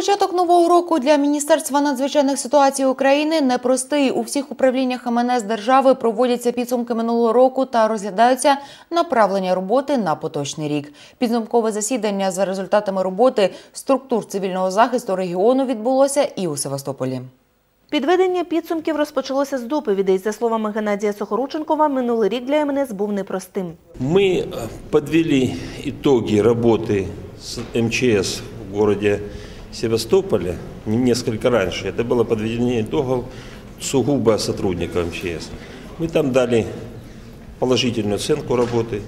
Початок нового року для Міністерства надзвичайних ситуацій України непростий. У всіх управліннях МНС держави проводяться підсумки минулого року та розглядаються направлення роботи на поточний рік. Підсумкове засідання за результатами роботи структур цивільного захисту регіону відбулося і у Севастополі. Підведення підсумків розпочалося з доповідей. За словами Геннадія Сухорученкова, минулий рік для МНС був непростим. Мы э, подвели итоги работы с МЧС в городе Севастополе не- несколько раньше. Это было подведение итогов сугубо сотрудников МЧС. Мы там дали положительную оценку работы,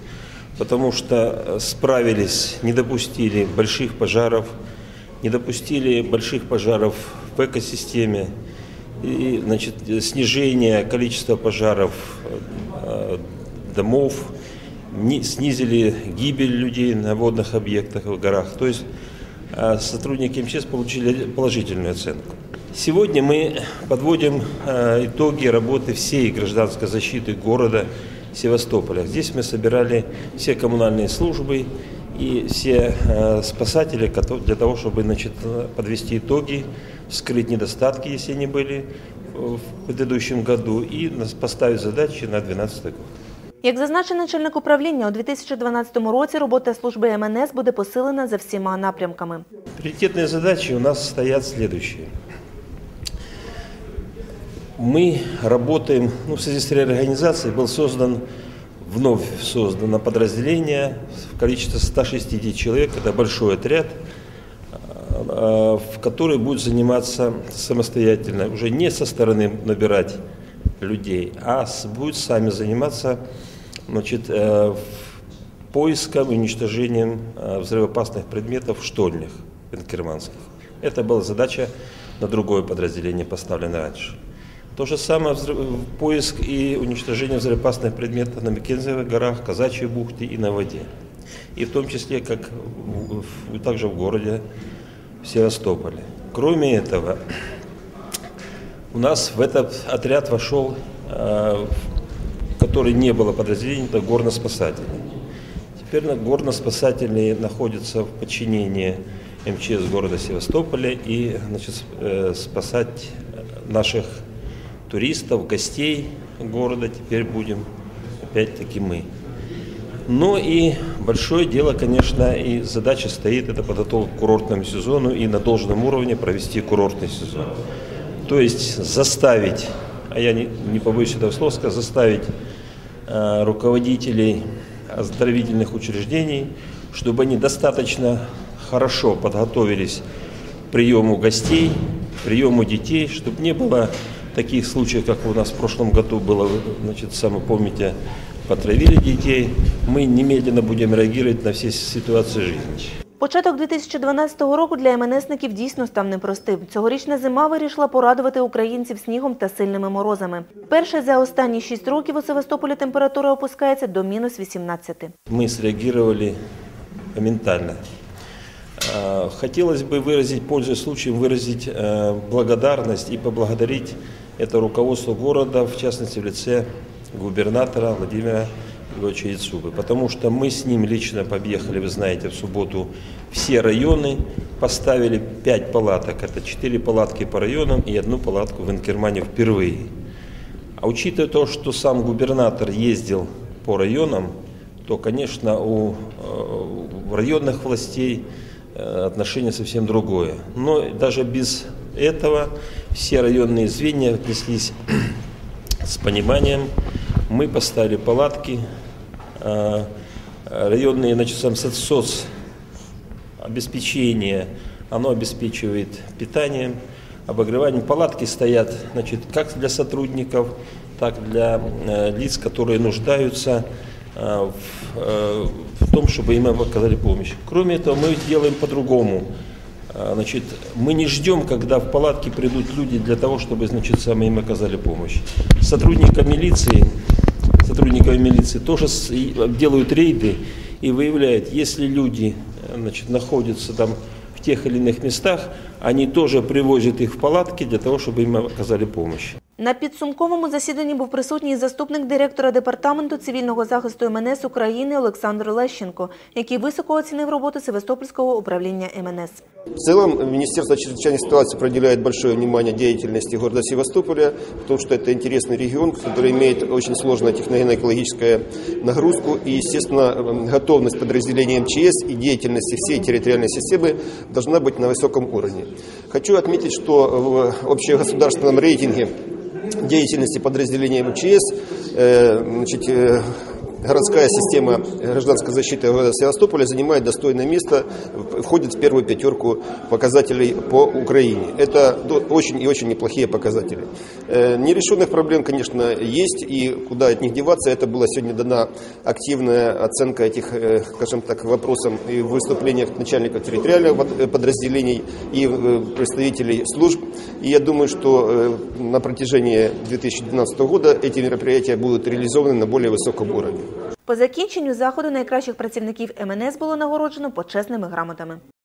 потому что э, справились, не допустили больших пожаров, не допустили больших пожаров в экосистеме, и значит, снижение количества пожаров э, домов, снизили гибель людей на водных объектах в горах. То есть сотрудники МЧС получили положительную оценку. Сегодня мы подводим э, итоги работы всей гражданской защиты города Севастополя. Здесь мы собирали все коммунальные службы и все э, спасатели для того, чтобы значит, э, подвести итоги, вскрыть недостатки, если они были в предыдущем году, и поставить задачи на 2012 год. Як зазначив начальник управління, у 2012 році робота служби МНС буде посилена за всіма напрямками. Приоритетные задачи у нас стоят следующие. Мы работаем, ну, в связи с реорганизацией был создан, вновь создано подразделение в количестве 160 человек, это большой отряд, э, в который будет заниматься самостоятельно, уже не со стороны набирать людей, а с- будет сами заниматься значит, э, поиском и уничтожением э, взрывоопасных предметов в штольнях инкерманских. Это была задача на другое подразделение поставлена раньше. То же самое взрыв- поиск и уничтожение взрывоопасных предметов на Мекензевых горах, Казачьей бухте и на воде. И в том числе, как в- в- также в городе Севастополе. Кроме этого, у нас в этот отряд вошел, э, в который не было подразделений, это горно-спасатели. Теперь горно-спасатели находятся в подчинении МЧС города Севастополя и значит, э, спасать наших туристов, гостей города теперь будем опять-таки мы. Но и большое дело, конечно, и задача стоит, это подготовка к курортному сезону и на должном уровне провести курортный сезон. То есть заставить, а я не, не побоюсь этого слова заставить руководителей оздоровительных учреждений, чтобы они достаточно хорошо подготовились к приему гостей, приему детей, чтобы не было таких случаев, как у нас в прошлом году было, значит, сами помните, потравили детей. Мы немедленно будем реагировать на все ситуации жизни. Початок 2012 року для МНСників дійсно став непростим. Цьогорічна зима вирішила порадувати українців снігом та сильними морозами. Перше за останні шість років у Севастополі температура опускається до мінус 18. Мы среагировали моментально. Э, Хотелось бы выразить, пользуясь случаем, выразить э, благодарность и поблагодарить это руководство города, в частности в лице губернатора Владимира Григорьевича Яцубы, потому что мы с ним лично побъехали, вы знаете, в субботу все районы, поставили пять палаток, это четыре палатки по районам и одну палатку в Инкермане впервые. А учитывая то, что сам губернатор ездил по районам, то, конечно, у э, районных властей э, отношение совсем другое. Но даже без этого все районные звенья отнеслись с пониманием. Мы поставили палатки, районные, значит, сам соц- обеспечение, оно обеспечивает питанием, обогреванием. Палатки стоят значит, как для сотрудников, так для э, лиц, которые нуждаются э, в, э, в том, чтобы им оказали помощь. Кроме этого, мы делаем по-другому. Э, Значит, мы не ждем, когда в палатки придут люди для того, чтобы значит, сами им оказали помощь. Сотрудникам милиции, сотрудниками милиции тоже и делают рейды и выявляют, если люди э, значит, находятся там в тех или иных местах, они тоже привозят их в палатки для того, чтобы им оказали помощь. На підсумковому засіданні був присутній заступник директора департаменту цивільного захисту МНС України Олександр Лещенко, який високо оцінив роботу Севастопольського управління МНС. В целом Министерство чрезвычайных ситуаций проделяет большое внимание деятельности города Севастополя, потому что это интересный регион, который имеет очень сложную техногенно-экологическую нагрузку и, естественно, готовность подразделения МЧС и деятельности всей территориальной системы должна быть на высоком уровне. Хочу отметить, что в общегосударственном рейтинге деятельности подразделения МЧС э, значит, э, городская система гражданской защиты города Севастополя занимает достойное место, входит в первую пятерку показателей по Украине. Это очень и очень неплохие показатели. Э, нерешенных проблем, конечно, есть, и куда от них деваться, это была сегодня дана активная оценка этих, э, скажем так, вопросов и в выступлениях начальников территориальных подразделений и э, представителей служб. И я думаю, что на протяжении 2012 года эти мероприятия будут реализованы на более высоком уровне. По закінченню заходу найкращих працівників МНС було нагороджено почесними грамотами.